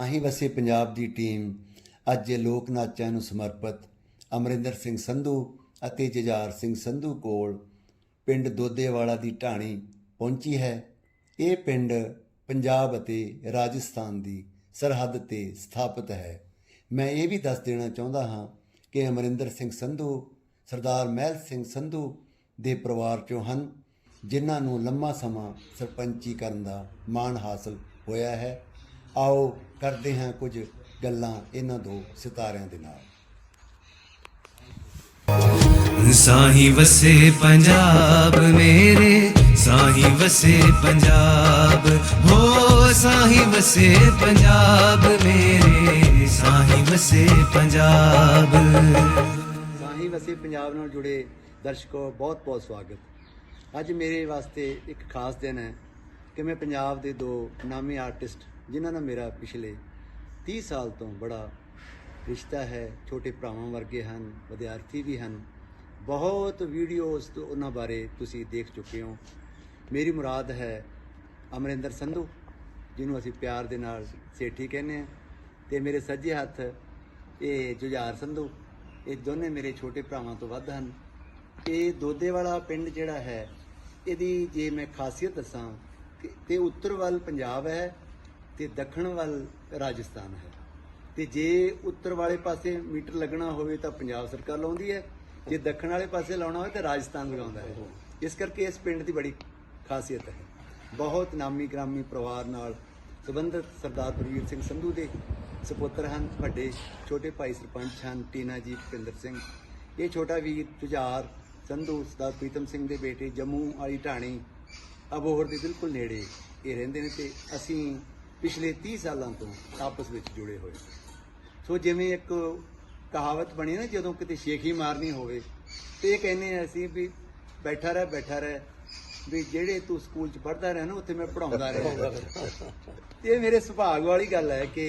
ਆਹੀ ਵਸੇ ਪੰਜਾਬ ਦੀ ਟੀਮ ਅੱਜ ਲੋਕ ਨਾਚਾਂ ਨੂੰ ਸਮਰਪਿਤ ਅਮਰਿੰਦਰ ਸਿੰਘ ਸੰਧੂ ਅਤੇ ਜੁਝਾਰ ਸਿੰਘ ਸੰਧੂ ਕੋਲ ਪਿੰਡ ਦੋਦੇਵਾਲਾ ਦੀ ਢਾਣੀ ਪਹੁੰਚੀ ਹੈ। ਇਹ ਪਿੰਡ ਪੰਜਾਬ ਅਤੇ ਰਾਜਸਥਾਨ ਦੀ ਸਰਹੱਦ ਤੇ ਸਥਾਪਿਤ ਹੈ। ਮੈਂ ਇਹ ਵੀ ਦੱਸ ਦੇਣਾ ਚਾਹੁੰਦਾ ਹਾਂ ਕਿ ਅਮਰਿੰਦਰ ਸਿੰਘ ਸੰਧੂ, ਸਰਦਾਰ ਮਹਿਲ ਸਿੰਘ ਸੰਧੂ ਦੇ ਪਰਿਵਾਰ ਚੋਂ ਹਨ, ਜਿਨ੍ਹਾਂ ਨੂੰ ਲੰਮਾ ਸਮਾਂ ਸਰਪੰਚੀ ਕਰਨ ਦਾ ਮਾਣ ਹਾਸਲ ਹੋਇਆ ਹੈ। ਆਓ ਕਰਦੇ ਹਾਂ ਕੁਝ ਗੱਲਾਂ ਇਹਨਾਂ ਦੋ ਸਿਤਾਰਿਆਂ ਦੇ ਨਾਲ। ਸਾਹੀ ਵਸੇ ਪੰਜਾਬ ਮੇਰੇ ਸਾਹੀ ਵਸੇ ਪੰਜਾਬ। ਹੋ ਸਾਹੀ ਵਸੇ ਪੰਜਾਬ ਮੇਰੇ ਸਾਹੀ ਵਸੇ ਪੰਜਾਬ। ਸਾਹੀ ਵਸੇ ਪੰਜਾਬ ਨਾਲ ਜੁੜੇ ਦਰਸ਼ਕੋ ਬਹੁਤ ਬਹੁਤ ਸਵਾਗਤ। ਅੱਜ ਮੇਰੇ ਵਾਸਤੇ ਇੱਕ ਖਾਸ ਦਿਨ ਹੈ ਕਿ ਮੈਂ ਪੰਜਾਬ ਦੇ ਦੋ ਨਾਮੀ ਆਰਟਿਸਟ ਜਿਨ੍ਹਾਂ ਨਾਲ ਮੇਰਾ ਪਿਛਲੇ 30 ਸਾਲ ਤੋਂ ਬੜਾ ਰਿਸ਼ਤਾ ਹੈ, ਛੋਟੇ ਭਰਾਵਾਂ ਵਰਗੇ ਹਨ, ਵਿਦਿਆਰਥੀ ਵੀ ਹਨ। ਬਹੁਤ ਵੀਡੀਓਜ਼ ਤੋਂ ਉਹਨਾਂ ਬਾਰੇ ਤੁਸੀਂ ਦੇਖ ਚੁੱਕੇ ਹੋ। ਮੇਰੀ ਮੁਰਾਦ ਹੈ ਅਮਰਿੰਦਰ ਸੰਧੂ, ਜਿਹਨੂੰ ਅਸੀਂ ਪਿਆਰ ਦੇ ਨਾਲ ਸੇਠੀ ਕਹਿੰਦੇ ਆ ਤੇ ਮੇਰੇ ਸੱਜੇ ਹੱਥ ਇਹ ਜੁਝਾਰ ਸੰਧੂ, ਇਹ ਦੋਨੇ ਮੇਰੇ ਛੋਟੇ ਭਰਾਵਾਂ ਤੋਂ ਵੱਧ ਹਨ। ਇਹ ਦੋਦੇ ਵਾਲਾ ਪਿੰਡ ਜਿਹੜਾ ਹੈ, ਇਹਦੀ ਜੇ ਮੈਂ ਖਾਸੀਅਤ ਦੱਸਾਂ ਕਿ- ਤੇ ਉੱਤਰ ਵੱਲ ਪੰਜਾਬ ਹੈ ਤੇ ਦੱਖਣ ਵੱਲ ਰਾਜਸਥਾਨ ਹੈ। ਤੇ ਜੇ ਉੱਤਰ ਵਾਲੇ ਪਾਸੇ ਮੀਟਰ ਲੱਗਣਾ ਹੋਵੇ ਤਾਂ ਪੰਜਾਬ ਸਰਕਾਰ ਲਾਉਂਦੀ ਹੈ। ਜੇ ਦੱਖਣ ਵਾਲੇ ਪਾਸੇ ਲਾਉਣਾ ਹੋਵੇ ਤਾਂ ਰਾਜਸਥਾਨ ਲਗਾਉਂਦਾ ਹੈ। ਇਸ ਕਰਕੇ ਇਸ ਪਿੰਡ ਦੀ ਬੜੀ ਖਾਸੀਅਤ ਹੈ। ਬਹੁਤ ਨਾਮੀ ਗ੍ਰਾਮੀ ਪਰਿਵਾਰ ਨਾਲ ਸੰਬੰਧਿਤ ਸਰਦਾਰ ਬਲਵੀਰ ਸਿੰਘ ਸੰਧੂ ਦੇ ਸੁਪੁੱਤਰ ਹਨ। ਵੱਡੇ ਛੋਟੇ ਭਾਈ ਸਰਪੰਚ ਹਨ ਟੀਨਾ ਜੀ, ਭੁਪਿੰਦਰ ਸਿੰਘ। ਇਹ ਛੋਟਾ ਵੀਰ ਜੁਝਾਰ ਸੰਧੂ, ਸਰਦਾਰ ਪ੍ਰੀਤਮ ਸਿੰਘ ਦੇ ਬੇਟੇ ਜੰਮੂ ਵਾਲੀ ਢਾਣੀ, ਅਬੋਹਰ ਦੇ ਬਿਲਕੁਲ ਨੇੜੇ ਇਹ ਰਹਿੰਦੇ ਨੇ ਤੇ ਅਸੀਂ ਪਿਛਲੇ 30 ਸਾਲਾਂ ਤੋਂ ਆਪਸ ਵਿੱਚ ਜੁੜੇ ਹੋਏ ਸੋ ਜਿਵੇਂ ਇੱਕ ਕਹਾਵਤ ਬਣੀ ਨਾ, ਜਦੋਂ ਕਿਤੇ ਸ਼ੇਖੀ ਮਾਰਨੀ ਹੋਵੇ, ਤੇ ਇਹ ਕਹਿੰਦੇ ਅਸੀਂ ਵੀ ਬੈਠਾ ਰਹਿ ਬੈਠਾ ਰਹਿ, ਵੀ ਜਿਹੜੇ ਤੂੰ ਸਕੂਲ ਚ ਪੜ੍ਹਦਾ ਰਹਿ ਨਾ, ਉੱਥੇ ਮੈਂ ਪੜਾਉਂਦਾ ਰਿਹਾ। ਇਹ ਮੇਰੇ ਸੁਭਾਗ ਵਾਲੀ ਗੱਲ ਹੈ ਕਿ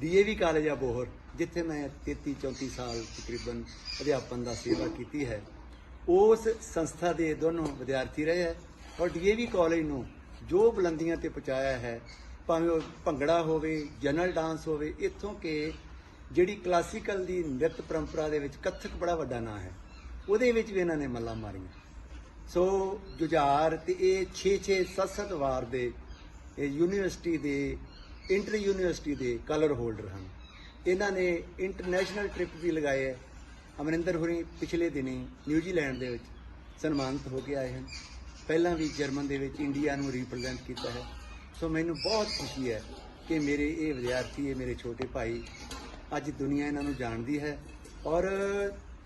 ਡੀਏਵੀ ਕਾਲਜ ਆ ਬੋਹਰ, ਜਿੱਥੇ ਮੈਂ 33 34 ਸਾਲ ਤਕਰੀਬਨ ਅਧਿਆਪਨ ਦਾ ਸੇਵਾ ਕੀਤੀ ਹੈ। ਉਸ ਸੰਸਥਾ ਦੇ ਦੋਨੋਂ ਵਿਦਿਆਰਥੀ ਰਹੇ ਹੈ ਔਰ ਡੀਏਵੀ ਕਾਲਜ ਨੂੰ ਜੋ ਬੁਲੰਦੀਆਂ ਤੇ ਪਹੁੰਚਾਇਆ ਹੈ ਭਾਵੇਂ ਉਹ ਭੰਗੜਾ ਹੋਵੇ, ਜਨਰਲ ਡਾਂਸ ਹੋਵੇ, ਇੱਥੋਂ ਕਿ ਜਿਹੜੀ ਕਲਾਸੀਕਲ ਦੀ ਨ੍ਰਿਤ ਪਰੰਪਰਾ ਦੇ ਵਿੱਚ ਕੱਥਕ ਬੜਾ ਵੱਡਾ ਨਾਂ ਹੈ, ਉਹਦੇ ਵਿੱਚ ਵੀ ਇਹਨਾਂ ਨੇ ਮੱਲਾਂ ਮਾਰੀਆਂ। ਸੋ ਜੁਝਾਰ ਤੇ ਇਹ 6-6 7-7 ਵਾਰ ਦੇ ਇਹ ਯੂਨੀਵਰਸਿਟੀ ਦੇ, ਇੰਟਰ ਯੂਨੀਵਰਸਿਟੀ ਦੇ ਕਲਰ ਹੋਲਡਰ ਹਨ। ਇਹਨਾਂ ਨੇ ਇੰਟਰਨੈਸ਼ਨਲ ਟ੍ਰਿਪ ਵੀ ਲਗਾਏ ਹੈ। ਅਮਰਿੰਦਰ ਹੁਰੀ ਪਿਛਲੇ ਦਿਨੀ ਨਿਊਜ਼ੀਲੈਂਡ ਦੇ ਵਿੱਚ ਸਨਮਾਨਿਤ ਹੋ ਕੇ ਆਏ ਹਨ। ਪਹਿਲਾਂ ਵੀ ਜਰਮਨ ਦੇ ਵਿੱਚ ਇੰਡੀਆ ਨੂੰ ਰਿਪਰੈਜ਼ੈਂਟ ਕੀਤਾ ਹੈ। ਸੋ ਮੈਨੂੰ ਬਹੁਤ ਖੁਸ਼ੀ ਹੈ ਕਿ ਮੇਰੇ ਇਹ ਵਿਦਿਆਰਥੀ, ਇਹ ਮੇਰੇ ਛੋਟੇ ਭਾਈ ਅੱਜ ਦੁਨੀਆ ਇਹਨਾਂ ਨੂੰ ਜਾਣਦੀ ਹੈ ਔਰ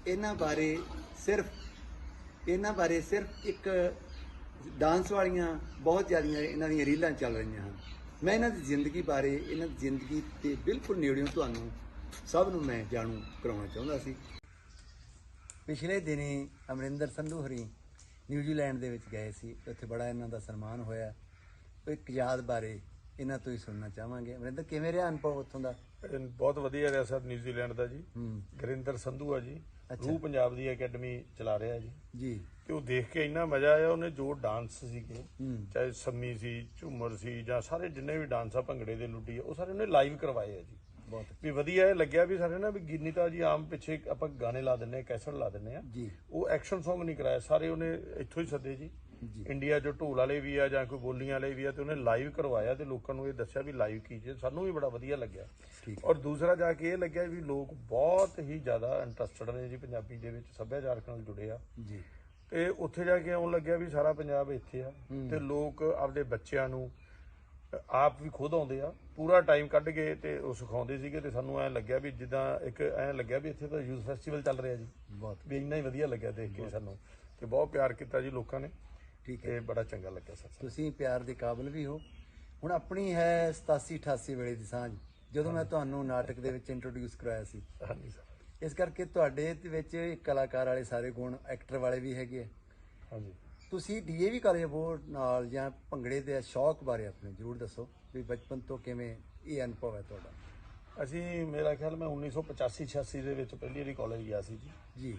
ਇਹਨਾਂ ਬਾਰੇ ਸਿਰਫ, ਇਹਨਾਂ ਬਾਰੇ ਸਿਰਫ ਇੱਕ ਡਾਂਸ ਵਾਲੀਆਂ ਬਹੁਤ ਜ਼ਿਆਦੀਆਂ ਇਹਨਾਂ ਦੀਆਂ ਰੀਲਾਂ ਚੱਲ ਰਹੀਆਂ ਹਨ। ਮੈਂ ਇਹਨਾਂ ਦੀ ਜ਼ਿੰਦਗੀ ਬਾਰੇ, ਇਹਨਾਂ ਦੀ ਜ਼ਿੰਦਗੀ ਤੇ ਬਿਲਕੁਲ ਨੇੜਿਓਂ ਤੁਹਾਨੂੰ ਸਭ ਨੂੰ ਮੈਂ ਜਾਣੂ ਕਰਾਉਣਾ ਚਾਹੁੰਦਾ ਸੀ। ਪਿਛਲੇ ਦਿਨੀ ਅਮਰਿੰਦਰ ਸੰਧੂ ਹਰੀ ਨਿਊਜ਼ੀਲੈਂਡ ਦੇ ਵਿੱਚ ਗਏ ਸੀ। ਉੱਥੇ ਬੜਾ ਇਹਨਾਂ ਦਾ ਸਨਮਾਨ ਹੋਇਆ। ਇੱਕ ਯਾਦ ਬਾਰੇ ਇਹਨਾਂ ਤੋਂ ਹੀ ਸੁਣਨਾ ਚਾਹਾਂਗੇ। ਅਮਰਿੰਦਰ ਕਿਵੇਂ ਰਿਹਾ ਅਨੁਭਵ ਉੱਥੋਂ ਦਾ? ਬਹੁਤ ਵਧੀਆ ਰਿਹਾ ਸਰ ਨਿਊਜ਼ੀਲੈਂਡ ਦਾ ਜੀ। ਗੁਰਿੰਦਰ ਸੰਧੂ ਆ ਜੀ। ਰੂਹ ਪੰਜਾਬ ਦੀ ਅਕੈਡਮੀ ਚਲਾ ਰਿਹਾ ਜੀ। ਜੀ। ਤੇ ਉਹ ਦੇਖ ਕੇ ਇੰਨਾ ਮਜ਼ਾ ਆਇਆ ਉਹਨੇ ਜੋ ਡਾਂਸ ਸੀਗੇ ਚਾਹੇ ਸੰਮੀ ਸੀ ਝੂਮਰ ਸੀ ਜਾਂ ਸਾਰੇ ਜਿੰਨੇ ਵੀ ਡਾਂਸ ਆ ਭੰਗੜੇ ਦੇ ਲੁੱਡੀ ਉਹ ਸਾਰੇ ਉਹਨੇ ਲਾਈਵ ਕਰਵਾਏ ਆ ਜੀ। ਬਹੁਤ ਵੀ ਵਧੀਆ ਇਹ ਲੱਗਿਆ ਵੀ ਸਾਰੇ ਨਾ ਵੀ ਗਿੰਨੀ ਤਾਂ ਜੀ ਆਮ ਪਿੱਛੇ ਆਪਾਂ ਗਾਣੇ ਲਾ ਦਿੰਨੇ ਆ ਕੈਸਟ ਲਾ ਦਿੰਨੇ ਆ। ਜੀ। ਉਹ ਐਕਸ਼ਨ Song ਨਹੀਂ ਕਰਾਇਆ ਸਾਰੇ ਉਹਨੇ ਇੱਥੋਂ ਹੀ ਸੱਦੇ ਜੀ। ਇੰਡੀਆ ਜੋ ਢੋਲ ਵਾਲੇ ਵੀ ਆ ਜਾਂ ਕੋਈ ਬੋਲੀਆਂ ਵਾਲੇ ਵੀ ਆ ਤੇ ਉਹਨੇ ਲਾਈਵ ਕਰਵਾਇਆ ਤੇ ਲੋਕਾਂ ਨੂੰ ਇਹ ਦੱਸਿਆ ਵੀ ਲਾਈਵ ਕੀ ਚੀਜ਼ ਸਾਨੂੰ ਵੀ ਬੜਾ ਵਧੀਆ ਲੱਗਿਆ। ਔਰ ਦੂਸਰਾ ਜਾ ਕੇ ਇਹ ਲੱਗਿਆ ਵੀ ਲੋਕ ਬਹੁਤ ਹੀ ਜ਼ਿਆਦਾ ਇੰਟਰਸਟਡ ਨੇ ਜੀ ਪੰਜਾਬੀ ਦੇ ਵਿੱਚ ਸੱਭਿਆਚਾਰਕ ਨਾਲ ਜੁੜੇ ਆ। ਜੀ। ਤੇ ਉੱਥੇ ਜਾ ਕੇ ਆਉਣ ਲੱਗਿਆ ਵੀ ਸਾਰਾ ਪੰਜਾਬ ਇੱਥੇ ਆ। ਤੇ ਲੋਕ ਆਪਦੇ ਬੱਚਿਆਂ ਨੂੰ ਆਪ ਵੀ ਖੁਦ ਆਉਂਦੇ ਆ। ਪੂਰਾ ਟਾਈਮ ਕੱਢ ਕੇ ਤੇ ਉਹ ਸਿਖਾਉਂਦੇ ਸੀਗੇ ਤੇ ਸਾਨੂੰ ਐਂ ਲੱਗਿਆ ਵੀ ਜਿੱਦਾਂ ਇੱਕ ਐਂ ਲੱਗਿਆ ਵੀ ਇੱਥੇ ਤਾਂ ਯੂਥ ਫੈਸਟੀਵਲ ਚੱਲ ਰਿਹਾ ਜੀ। ਬਹੁਤ। ਵੀ ਇੰਨਾ ਹੀ ਵਧੀਆ ਲੱਗਿਆ ਦੇਖ ਕੇ ਸਾਨੂੰ। ਤੇ ਬਹੁਤ ਪਿਆਰ ਕੀਤਾ ਜੀ ਲੋਕਾਂ ਨੇ। ਠੀਕ ਹੈ ਤੇ ਬੜਾ ਚੰਗਾ ਲੱਗਿਆ ਸਰ। ਤੁਸੀਂ ਪਿਆਰ ਦੇ ਕਾਬਿਲ ਵੀ ਹੋ। ਹੁਣ ਆਪਣੀ ਹੈ 87 88 ਵੇਲੇ ਦੀ ਸਾਂਝ ਜਦੋਂ ਮੈਂ ਤੁਹਾਨੂੰ ਨਾਟਕ ਦੇ ਵਿੱਚ ਇੰਟਰੋਡਿਊਸ ਕਰਾਇਆ ਸੀ। ਹਾਂਜੀ ਸਰ। ਇਸ ਕਰਕੇ ਤੁਹਾਡੇ ਦੇ ਵਿੱਚ ਇੱਕ ਕਲਾਕਾਰ ਵਾਲੇ ਸਾਰੇ ਗੁਣ ਐਕਟਰ ਵਾਲੇ ਵੀ ਹੈਗੇ ਆ। ਹਾਂਜੀ। ਤੁਸੀਂ ਡੀਏਵੀ ਕਾਲਜ ਬੋਰਡ ਨਾਲ ਜਾਂ ਭੰਗੜੇ ਦੇ ਸ਼ੌਕ ਬਾਰੇ ਆਪਣੇ ਜਰੂਰ ਦੱਸੋ ਵੀ ਬਚਪਨ ਤੋਂ ਕਿਵੇਂ ਇਹ ਅਨੁਭਵ ਹੈ ਤੁਹਾਡਾ? ਅਸੀਂ ਮੇਰਾ ਖਿਆਲ ਮੈਂ 1985 86 ਦੇ ਵਿੱਚ ਪਹਿਲੀ ਵਾਰੀ ਕਾਲਜ ਗਿਆ ਸੀ ਜੀ। ਜੀ।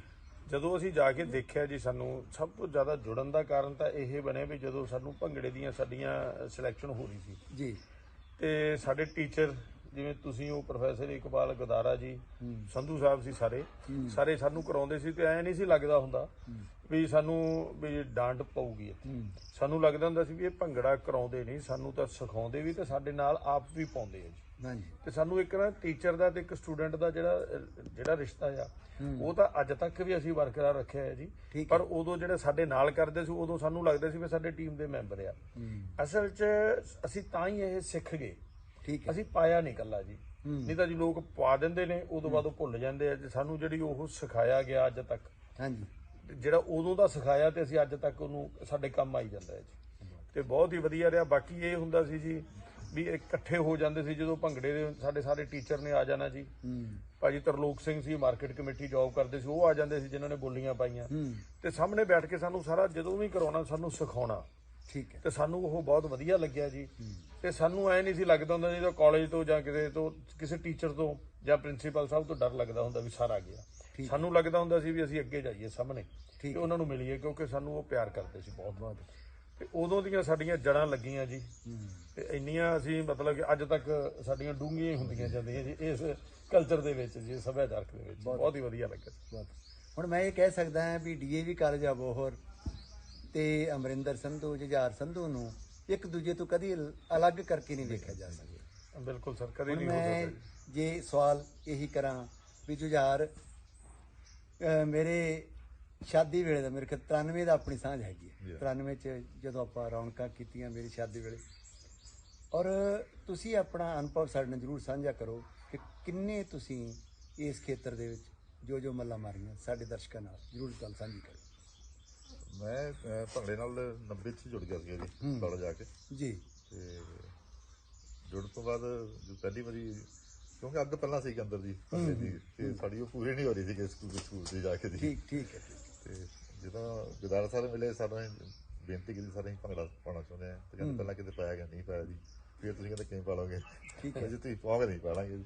ਜਦੋਂ ਅਸੀਂ ਜਾ ਕੇ ਦੇਖਿਆ ਜੀ ਸਾਨੂੰ ਸਭ ਤੋਂ ਜ਼ਿਆਦਾ ਜੁੜਨ ਦਾ ਕਾਰਨ ਤਾਂ ਇਹ ਬਣਿਆ ਵੀ ਜਦੋਂ ਸਾਨੂੰ ਭੰਗੜੇ ਦੀਆਂ ਸਾਡੀਆਂ ਸਿਲੈਕਸ਼ਨ ਹੋ ਰਹੀ ਸੀ। ਜੀ। ਤੇ ਸਾਡੇ ਟੀਚਰ ਜਿਵੇਂ ਤੁਸੀਂ ਉਹ ਪ੍ਰੋਫੈਸਰ ਇਕਬਾਲ ਗਦਾਰਾ ਜੀ ਸੰਧੂ ਸਾਹਿਬ ਸੀ ਸਾਰੇ ਸਾਰੇ ਸਾਨੂੰ ਕਰਾਉਂਦੇ ਸੀ ਤੇ ਐ ਨਹੀਂ ਸੀ ਲੱਗਦਾ ਹੁੰਦਾ ਵੀ ਸਾਨੂੰ ਵੀ ਡਾਂਟ ਪਊਗੀ ਸਾਨੂੰ ਲੱਗਦਾ ਹੁੰਦਾ ਸੀ ਵੀ ਇਹ ਭੰਗੜਾ ਕਰਾਉਂਦੇ ਨਹੀਂ ਸਾਨੂੰ ਤਾਂ ਸਿਖਾਉਂਦੇ ਵੀ ਤੇ ਸਾਡੇ ਨਾਲ ਆਪ ਵੀ ਪਾਉਂਦੇ ਆ ਜੀ। ਹਾਂਜੀ। ਤੇ ਸਾਨੂੰ ਇੱਕ ਨਾ ਟੀਚਰ ਦਾ ਤੇ ਇੱਕ ਸਟੂਡੈਂਟ ਦਾ ਜਿਹੜਾ ਜਿਹੜਾ ਰਿਸ਼ਤਾ ਆ ਉਹ ਤਾਂ ਅੱਜ ਤੱਕ ਵੀ ਅਸੀਂ ਬਰਕਰਾਰ ਰੱਖਿਆ ਹੈ ਜੀ। ਪਰ ਉਦੋਂ ਜਿਹੜੇ ਸਾਡੇ ਨਾਲ ਕਰਦੇ ਸੀ ਉਦੋਂ ਸਾਨੂੰ ਲੱਗਦਾ ਸੀ ਵੀ ਸਾਡੇ ਟੀਮ ਦੇ ਮੈਂਬਰ ਆ। ਅਸਲ 'ਚ ਅਸੀਂ ਤਾਂ ਹੀ ਇਹ ਸਿੱਖ ਗਏ। ਠੀਕ ਹੈ। ਅਸੀਂ ਪਾਇਆ ਨਹੀਂ ਕੱਲਾ ਜੀ। ਨਹੀਂ ਤਾਂ ਜੀ ਲੋਕ ਪਾ ਦਿੰਦੇ ਨੇ ਉਦੋਂ ਬਾਅਦ ਉਹ ਭੁੱਲ ਜਾਂਦੇ ਆ ਤੇ ਸਾਨੂੰ ਜਿਹੜੀ ਉਹ ਸਿਖਾਇਆ ਗਿਆ ਅੱਜ ਤੱਕ। ਹਾਂਜੀ। ਜਿਹੜਾ ਉਦੋਂ ਦਾ ਸਿਖਾਇਆ ਤੇ ਅਸੀਂ ਅੱਜ ਤੱਕ ਉਹਨੂੰ ਸਾਡੇ ਕੰਮ ਆਈ ਜਾਂਦਾ ਹੈ ਜੀ। ਤੇ ਬਹੁਤ ਹੀ ਵਧੀਆ ਰਿਹਾ। ਬਾਕੀ ਇਹ ਹੁੰਦਾ ਸੀ ਜੀ ਵੀ ਇਕੱਠੇ ਹੋ ਜਾਂਦੇ ਸੀ ਜਦੋਂ ਭੰਗੜੇ ਦੇ ਸਾਡੇ ਸਾਰੇ ਟੀਚਰ ਨੇ ਆ ਜਾਣਾ ਜੀ। ਭਾਜੀ ਤਰਲੋਕ ਸਿੰਘ ਸੀ ਮਾਰਕੀਟ ਕਮੇਟੀ ਜੌਬ ਕਰਦੇ ਸੀ। ਉਹ ਆ ਜਾਂਦੇ ਸੀ ਜਿਨ੍ਹਾਂ ਨੇ ਬੋਲੀਆਂ ਪਾਈਆਂ। ਤੇ ਸਾਹਮਣੇ ਬੈਠ ਕੇ ਸਾਨੂੰ ਸਾਰਾ ਜਦੋਂ ਵੀ ਕਰਾਉਣਾ ਸਾਨੂੰ ਸਿਖਾਉਣਾ। ਠੀਕ ਹੈ। ਤੇ ਸਾਨੂੰ ਉਹ ਬਹੁਤ ਵਧੀਆ ਲੱਗਿਆ ਜੀ। ਤੇ ਸਾਨੂੰ ਐ ਨਹੀਂ ਸੀ ਲੱਗਦਾ ਹੁੰਦਾ ਜਦੋਂ ਕਾਲਜ ਤੋਂ ਜਾਂ ਕਿਸੇ ਤੋਂ ਕਿਸੇ ਟੀਚਰ ਤੋਂ ਜਾਂ ਪ੍ਰਿੰਸੀਪਲ ਸਾਹਿਬ ਤੋਂ ਡਰ ਲੱਗਦਾ ਹੁੰਦਾ ਵੀ ਸਾਰਾ ਗਿਆ। ਸਾਨੂੰ ਲੱਗਦਾ ਹੁੰਦਾ ਸੀ ਵੀ ਅਸੀਂ ਅੱਗੇ ਜਾਈਏ ਸਾਹਮਣੇ ਤੇ ਉਹਨਾਂ ਨੂੰ ਮਿਲੀਏ ਕਿਉਂਕਿ ਸਾਨੂੰ ਉਹ ਪਿਆਰ ਕਰਦੇ ਸੀ ਬਹੁਤ ਬਹੁਤ। ਤੇ ਉਦੋਂ ਦੀਆਂ ਸਾਡੀਆਂ ਜੜਾਂ ਲੱਗੀਆਂ ਜੀ। ਤੇ ਇੰਨੀਆਂ ਅਸੀਂ ਮਤਲਬ ਕਿ ਅੱਜ ਤੱਕ ਸਾਡੀਆਂ ਡੂੰਘੀਆਂ ਹੀ ਹੁੰਦੀਆਂ ਜਾਂਦੀਆਂ ਜੀ ਇਸ ਕਲਚਰ ਦੇ ਵਿੱਚ ਜੀ ਸੱਭਿਆਚਾਰਕ ਦੇ ਵਿੱਚ। ਬਹੁਤ ਹੀ ਵਧੀਆ ਲੱਗਿਆ। ਹੁਣ ਮੈਂ ਇਹ ਕਹਿ ਸਕਦਾ ਹਾਂ ਵੀ ਡੀਏਵੀ ਕਾਲਜ ਅਬੋਹਰ ਤੇ ਅਮਰਿੰਦਰ ਸੰਧੂ ਜੁਝਾਰ ਸੰਧੂ ਨੂੰ ਇੱਕ ਦੂਜੇ ਤੋਂ ਕਦੀ ਅਲੱਗ ਕਰਕੇ ਨਹੀਂ ਵੇਖਿਆ ਜਾ ਸਕਦਾ। ਬਿਲਕੁਲ ਸਰ ਕਦੇ ਨਹੀਂ ਹੋ ਮੈਂ ਸਕਦਾ। ਜੀ। ਸਵਾਲ ਇਹੀ ਕਰਾਂ ਵੀ ਜੁਝਾਰ ਮੇਰੇ ਸ਼ਾਦੀ ਵੇਲੇ ਦਾ ਮੇਰੇ ਖਿਆਲ 93 ਦਾ ਆਪਣੀ ਸਾਂਝ ਹੈਗੀ ਹੈ। 93 ਚ ਜਦੋਂ ਆਪਾਂ ਰੌਣਕਾਂ ਕੀਤੀਆਂ ਮੇਰੀ ਸ਼ਾਦੀ ਵੇਲੇ। ਔਰ ਤੁਸੀਂ ਆਪਣਾ ਅਨੁਭਵ ਸਾਡੇ ਨਾਲ ਜਰੂਰ ਸਾਂਝਾ ਕਰੋ ਕਿ ਕਿੰਨੇ ਤੁਸੀਂ ਇਸ ਖੇਤਰ ਦੇ ਵਿੱਚ ਜੋ ਜੋ ਮੱਲਾ ਮਾਰੀਆਂ ਸਾਡੇ ਦਰਸ਼ਕਾਂ ਨਾਲ। ਜਰੂਰ ਗੱਲ ਸਾਂਝੀ ਕਰੋ। ਮੈਂ ਅਹ, ਭੰਗੜੇ ਨਾਲ 90 ਚ ਜੁੜ ਗਿਆ ਸੀ ਜੀ ਕਾਲਜ ਜਾ ਕੇ। ਜੀ। ਤੇ ਜੁੜਨ ਤੋਂ ਬਾਅਦ ਜੋ ਪਹਿਲੀ ਵਾਰੀ ਕਿਉਂਕਿ ਅੱਗ ਪਹਿਲਾਂ ਸੀ ਅੰਦਰ ਦੀ ਭੰਗੜੇ ਦੀ ਤੇ ਸਾਡੀ ਉਹ ਪੂਰੀ ਨਹੀਂ ਹੋ ਰਹੀ ਸੀ ਕਿ ਸਕੂਲ ਸਕੂਲ ਤੇ ਜਾ ਕੇ ਦੀ। ਠੀਕ ਠੀਕ ਹੈ ਠੀਕ। ਤੇ ਜਦੋਂ ਗੁਦਾਰਾ ਸਾਹਿਬ ਮਿਲੇ ਸਾਨੂੰ ਬੇਨਤੀ ਕੀਤੀ ਸਾਰੇ ਅਸੀਂ ਭੰਗੜਾ ਪਾਉਣਾ ਚਾਹੁੰਦੇ ਆ। ਤੇ ਕਹਿੰਦੇ ਪਹਿਲਾਂ ਕਿਤੇ ਪਾਇਆ ਗਿਆ ਨਹੀਂ ਪਾਇਆ ਜੀ। ਫਿਰ ਤੁਸੀਂ ਕਹਿੰਦੇ ਕਿਵੇਂ ਪਾ ਲਓਗੇ ਠੀਕ ਹੈ। ਜੀ ਤੁਸੀਂ ਪਾਓਗੇ ਨਹੀਂ ਪਾਲਾਂਗੇ।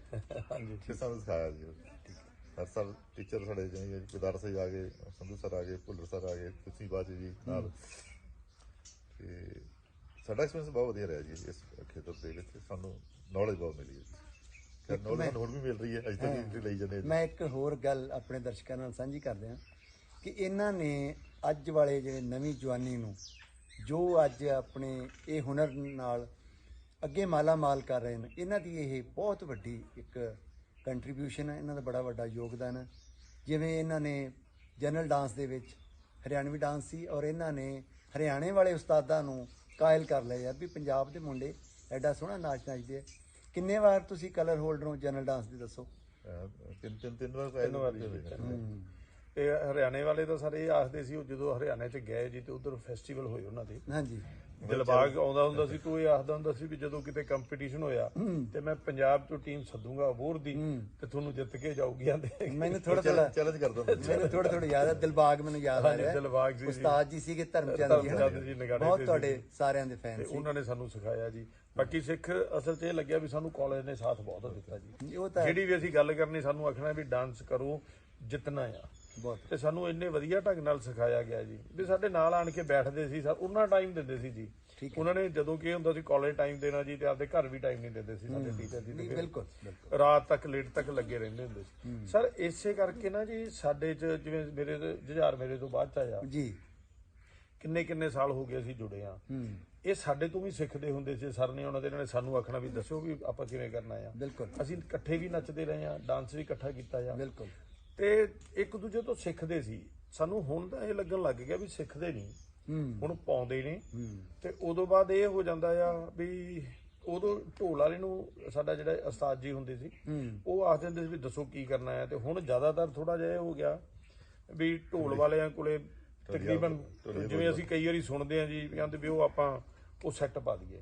ਹਾਂਜੀ ਫਿਰ ਸਾਨੂੰ ਸਿਖਾਇਆ ਜੀ। ਹਰ ਸਾਲ ਟੀਚਰ ਸਾਡੇ ਜਿਵੇਂ ਗੁਦਾਰਾ ਸਾਹਿਬ ਆ ਗਏ ਸੰਧੂ ਸਰ ਆ ਗਏ ਭੁੱਲਰ ਸਰ ਆ ਗਏ ਤੁਸੀਂ 'ਚ ਜੀ ਨਾਲ। ਤੇ ਸਾਡਾ ਐਕਸਪੀਰੀਅੰਸ ਬਹੁਤ ਵਧੀਆ ਰਿਹਾ ਜੀ ਇਸ ਖੇਤਰ ਦੇ ਵਿੱਚ। ਸਾਨੂੰ ਨੌਲੇਜ ਬਹੁਤ ਮਿਲੀ ਹੈ। ਨੌਲੇਜ ਹੁਣ ਵੀ ਮਿਲ ਰਹੀ ਹੈ ਅਜੇ ਤੱਕ ਵੀ ਲਈ ਜਾਂਦੇ। ਮੈਂ ਇੱਕ ਹੋਰ ਗੱਲ ਆਪਣੇ ਦਰਸ਼ਕਾਂ ਨਾਲ ਸਾਂਝੀ ਕਰਦੇ ਹਾਂ ਕਿ ਇਹਨਾਂ ਨੇ ਅੱਜ ਵਾਲੇ ਜਿਹੜੇ ਨਵੀਂ ਜਵਾਨੀ ਨੂੰ ਜੋ ਅੱਜ ਆਪਣੇ ਇਹ ਹੁਨਰ ਨਾਲ ਅੱਗੇ ਮਾਲਾ ਮਾਲ ਕਰ ਰਹੇ ਨੇ ਇਹਨਾਂ ਦੀ ਇਹ ਬਹੁਤ ਵੱਡੀ ਇੱਕ ਕੰਟਰੀਬਿਊਸ਼ਨ ਹੈ ਇਹਨਾਂ ਦਾ ਬੜਾ ਵੱਡਾ ਯੋਗਦਾਨ ਹੈ। ਜਿਵੇਂ ਇਹਨਾਂ ਨੇ ਜਨਰਲ ਡਾਂਸ ਦੇ ਵਿੱਚ ਹਰਿਆਣਵੀ ਡਾਂਸ ਸੀ ਔਰ ਇਹਨਾਂ ਨੇ ਹਰਿਆਣੇ ਵਾਲੇ ਉਸਤਾਦਾਂ ਨੂੰ ਕਾਇਲ ਕਰ ਲਿਆ ਯਾਰ ਵੀ ਪੰਜਾਬ ਦੇ ਮੁੰਡੇ ਐਡਾ ਸੋਹਣਾ ਨਾਚ ਨੱਚਦੇ ਆ। ਕਿੰਨੇ ਵਾਰ ਤੁਸੀਂ ਕਲਰ ਹੋਲਡਰ ਹੋ ਜਨਰਲ ਡਾਂਸ ਦੇ ਦੱਸੋ? ਤਿੰਨ ਤਿੰਨ ਤਿੰਨ ਵਾਰ ਦੇ ਵਿੱਚ ਤੇ ਹਰਿਆਣੇ ਵਾਲੇ ਤਾਂ ਸਾਰੇ ਇਹ ਆਖਦੇ ਸੀ ਉਹ ਜਦੋਂ ਹਰਿਆਣੇ ਚ ਗਏ ਜੀ ਤੇ ਉਧਰ ਫੈਸਟੀਵਲ ਹੋਏ ਉਹਨਾਂ ਦੇ। ਹਾਂਜੀ। ਦਿਲਬਾਗ ਆਉਂਦਾ ਹੁੰਦਾ ਸੀ ਤੂੰ ਇਹ ਆਖਦਾ ਹੁੰਦਾ ਸੀ ਵੀ ਜਦੋਂ ਕਿਤੇ ਕੰਪੀਟੀਸ਼ਨ ਹੋਇਆ ਤੇ ਮੈਂ ਪੰਜਾਬ ਤੋਂ ਟੀਮ ਸੱਦੂਗਾ ਅਬੋਰ ਦੀ ਤੇ ਤੁਹਾਨੂੰ ਜਿੱਤ ਕੇ ਜਾਊਗੀ ਆਂਦੇ ਮੈਨੂੰ ਥੋੜਾ ਥੋੜਾ ਚੈਲੰਜ ਕਰਦਾ ਹੁੰਦਾ ਸੀ। ਮੈਨੂੰ ਥੋੜਾ ਥੋੜਾ ਯਾਦ ਹੈ ਦਿਲਬਾਗ ਮੈਨੂੰ ਯਾਦ ਆ ਰਿਹਾ। ਦਿਲਬਾਗ ਜੀ। ਉਸਤਾਦ ਜੀ ਸੀਗੇ ਧਰਮਚੰਦ ਜੀ ਧਰਮਚੰਦ ਜੀ ਹਨਾ ਨਗਾੜੇ ਬਹੁਤ ਤੁਹਾਡੇ। ਸਾਰਿਆਂ ਦੇ ਫੈਨ ਸੀ। ਉਹਨਾਂ ਨੇ ਸਾਨੂੰ ਸਿਖਾਇਆ ਜੀ। ਬਾਕੀ ਸਿੱਖ ਅਸਲ 'ਚ ਇਹ ਲੱਗਿਆ ਵੀ ਸਾਨੂੰ ਕਾਲਜ ਨੇ ਸਾਥ ਬਹੁਤ ਦਿੱਤਾ ਜੀ। ਉਹ ਤਾਂ ਜਿਹੜੀ ਵੀ ਅਸੀਂ ਗੱਲ ਕਰਨੀ ਸਾਨੂੰ ਆਖਣਾ ਵੀ ਡਾਂਸ ਕਰੋ ਜਿੱਤਣਾ ਆ। ਤੇ ਸਾਨੂੰ ਇੰਨੇ ਵਧੀਆ ਢੰਗ ਨਾਲ ਸਿਖਾਇਆ ਗਿਆ ਜੀ। ਵੀ ਸਾਡੇ ਨਾਲ ਆਣ ਕੇ ਬੈਠਦੇ ਸੀ ਸਰ ਉਹਨਾਂ ਟਾਈਮ ਦਿੰਦੇ ਸੀ ਜੀ। ਉਹਨਾਂ ਨੇ ਜਦੋਂ ਕੀ ਹੁੰਦਾ ਸੀ ਕਾਲਜ ਟਾਈਮ ਦੇਣਾ ਜੀ ਤੇ ਆਪਦੇ ਘਰ ਵੀ ਟਾਈਮ ਨਹੀਂ ਦਿੰਦੇ ਸੀ ਸਾਡੇ ਟੀਚਰ ਜੀ ਬਿਲਕੁਲ ਰਾਤ ਤੱਕ ਲੇਟ ਤੱਕ ਲੱਗੇ ਰਹਿੰਦੇ ਹੁੰਦੇ ਸੀ। ਸਰ ਇਸੇ ਕਰਕੇ ਨਾ ਜੀ ਸਾਡੇ ਚ ਜਿਵੇਂ ਮੇਰੇ ਜੁਝਾਰ ਮੇਰੇ ਤੋਂ ਬਾਅਦ ਚ ਆਇਆ। ਜੀ। ਕਿੰਨੇ ਕਿੰਨੇ ਸਾਲ ਹੋ ਗਏ ਅਸੀਂ ਜੁੜੇ ਆ ਇਹ ਸਾਡੇ ਤੋਂ ਵੀ ਸਿੱਖਦੇ ਹੁੰਦੇ ਸੀ ਸਰ ਨੇ ਉਹਨਾਂ ਦੇ ਇਹਨਾਂ ਨੇ ਸਾਨੂੰ ਆਖਣਾ ਵੀ ਦੱਸੋ ਵੀ ਆਪਾਂ ਕਿਵੇਂ ਕਰਨਾ ਆ। ਬਿਲਕੁਲ। ਅਸੀਂ ਇਕੱਠੇ ਵੀ ਨੱਚਦੇ ਰਹੇ ਆ ਡਾਂਸ ਵੀ ਇਕੱਠਾ ਕੀਤਾ ਆ। ਬਿਲਕੁਲ। ਤੇ ਇੱਕ ਦੂਜੇ ਤੋਂ ਸਿੱਖਦੇ ਸੀ। ਸਾਨੂੰ ਹੁਣ ਤਾਂ ਇਹ ਲੱਗਣ ਲੱਗ ਗਿਆ ਵੀ ਸਿੱਖਦੇ ਨਹੀਂ। ਹੁਣ ਪਾਉਂਦੇ ਨੇ। ਤੇ ਉਦੋਂ ਬਾਅਦ ਇਹ ਹੋ ਜਾਂਦਾ ਆ ਵੀ ਉਦੋਂ ਢੋਲ ਵਾਲੇ ਨੂੰ ਸਾਡਾ ਜਿਹੜਾ ਉਸਤਾਦ ਜੀ ਹੁੰਦੇ ਸੀ ਉਹ ਆਖ ਦਿੰਦੇ ਸੀ ਵੀ ਦੱਸੋ ਕੀ ਕਰਨਾ ਹੈ। ਤੇ ਹੁਣ ਜ਼ਿਆਦਾਤਰ ਥੋੜਾ ਜਿਹਾ ਇਹ ਹੋ ਗਿਆ ਵੀ ਢੋਲ ਵਾਲਿਆਂ ਕੋਲੇ ਤਕਰੀਬਨ ਜਿਵੇਂ ਅਸੀਂ ਕਈ ਵਾਰੀ ਸੁਣਦੇ ਆ ਜੀ ਵੀ ਕਹਿੰਦੇ ਵੀ ਉਹ ਆਪਾਂ ਉਹ ਸੈੱਟ ਪਾ ਦਈਏ।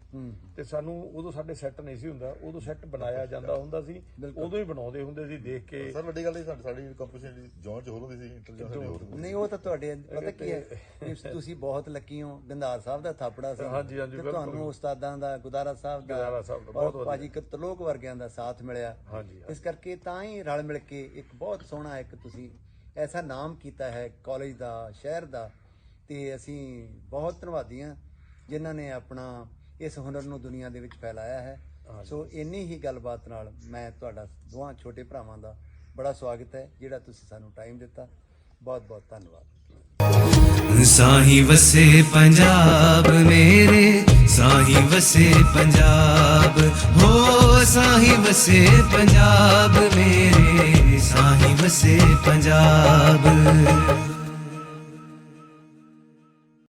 ਤੇ ਸਾਨੂੰ ਉਦੋਂ ਸਾਡੇ ਸੈੱਟ ਨਹੀਂ ਸੀ ਹੁੰਦਾ ਉਦੋਂ ਸੈੱਟ ਬਣਾਇਆ ਜਾਂਦਾ ਹੁੰਦਾ ਸੀ ਉਦੋਂ ਹੀ ਬਣਾਉਂਦੇ ਹੁੰਦੇ ਸੀ ਦੇਖ ਕੇ। ਸਰ ਵੱਡੀ ਗੱਲ ਇਹ ਸਾਡੀ ਸਾਡੀ ਕੰਪੀਟੀਸ਼ਨ ਜੌਨ ਚ ਹੋਰ ਹੁੰਦੀ ਸੀ ਇੰਟਰਜਨ ਸਾਡੀ ਹੋਰ ਹੁੰਦੀ ਨਹੀਂ ਉਹ ਤਾਂ ਤੁਹਾਡੇ ਪਤਾ ਕੀ ਹੈ? ਤੁਸੀਂ ਬਹੁਤ ਲੱਕੀ ਹੋ ਗੰਧਾਰ ਸਾਹਿਬ ਦਾ ਥਾਪੜਾ ਸੀ। ਹਾਂਜੀ, ਹਾਂਜੀ। ਤੁਹਾਨੂੰ ਉਸਤਾਦਾਂ ਦਾ ਗੁਦਾਰਾ ਸਾਹਿਬ ਦਾ ਗੁਦਾਰਾ ਸਾਹਿਬ ਦਾ ਬਹੁਤ ਵਧੀਆ। ਭਾਜੀ ਕਤਲੋਕ ਵਰਗਿਆਂ ਦਾ ਸਾਥ ਮਿਲਿਆ। ਹਾਂਜੀ ਇਸ ਕਰਕੇ ਤਾਂ ਹੀ ਰਲ ਮਿਲ ਕੇ ਇੱਕ ਬਹੁਤ ਸੋਹਣਾ ਇੱਕ ਤੁਸੀਂ ਐਸਾ ਨਾਮ ਕੀਤਾ ਹੈ ਕਾਲਜ ਦਾ ਸ਼ਹਿਰ ਦਾ। ਤੇ ਅਸੀਂ ਬਹੁਤ ਧੰਨਵਾਦੀ ਹਾਂ। ਜਿਨ੍ਹਾਂ ਨੇ ਆਪਣਾ ਇਸ ਹੁਨਰ ਨੂੰ ਦੁਨੀਆ ਦੇ ਵਿੱਚ ਫੈਲਾਇਆ ਹੈ। ਸੋ ਇੰਨੀ ਹੀ ਗੱਲਬਾਤ ਨਾਲ ਮੈਂ ਤੁਹਾਡਾ ਦੋਹਾਂ ਛੋਟੇ ਭਰਾਵਾਂ ਦਾ ਬੜਾ ਸਵਾਗਤ ਹੈ ਜਿਹੜਾ ਤੁਸੀਂ ਸਾਨੂੰ ਟਾਈਮ ਦਿੱਤਾ। ਬਹੁਤ ਬਹੁਤ ਧੰਨਵਾਦ। ਸਾਹੀ ਵਸੇ ਪੰਜਾਬ ਮੇਰੇ ਸਾਹੀ ਵਸੇ ਪੰਜਾਬ। ਹੋ ਸਾਹੀ ਵਸੇ ਪੰਜਾਬ ਮੇਰੇ ਸਾਹੀ ਵਸੇ ਪੰਜਾਬ।